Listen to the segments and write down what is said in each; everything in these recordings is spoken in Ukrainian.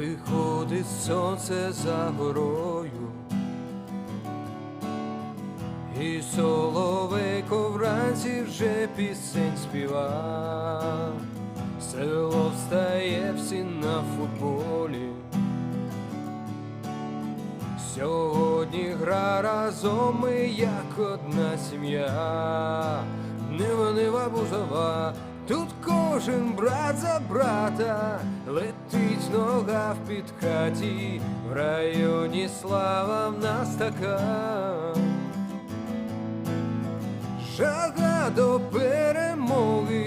Виходить сонце за горою, і соловейко вранці вже пісень співа, село встає всі на футболі. Сьогодні гра разом ми як одна сім'я, Нива, нива бузова, тут кожен брат за брата, летить нога в підкаті, в районі слава в нас така. Жага до перемоги,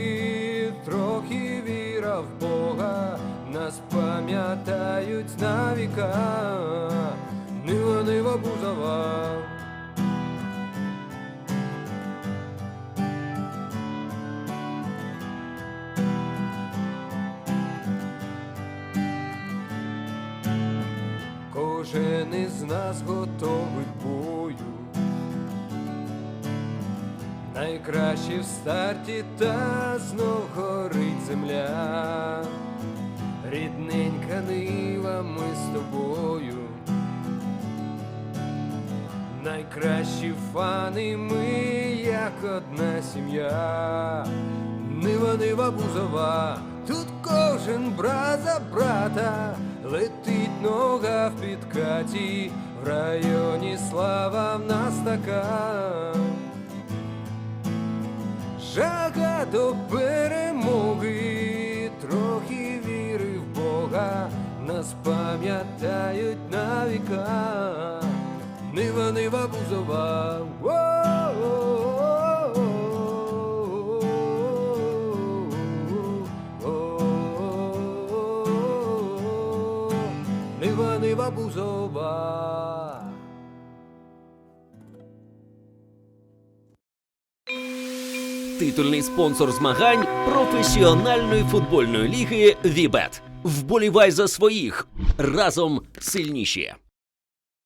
трохи віра в Бога, нас пам'ятають на віка, нива, нива бузова. Кожен із нас готовий бою. Найкраще в старті та знов горить земля. Рідненька нива, ми з тобою. Найкращі фани ми, як одна сім'я. Нива, нива бузова, тут кожен брат за брата, летить нога в підкаті, в районі слава в нас така. Жага до перемоги, трохи віри в Бога, нас пам'ятають на віка. Нива, нива бузова. Нива бузова. Титульний спонсор змагань професіональної футбольної ліги Вібет. Вболівай за своїх разом сильніші.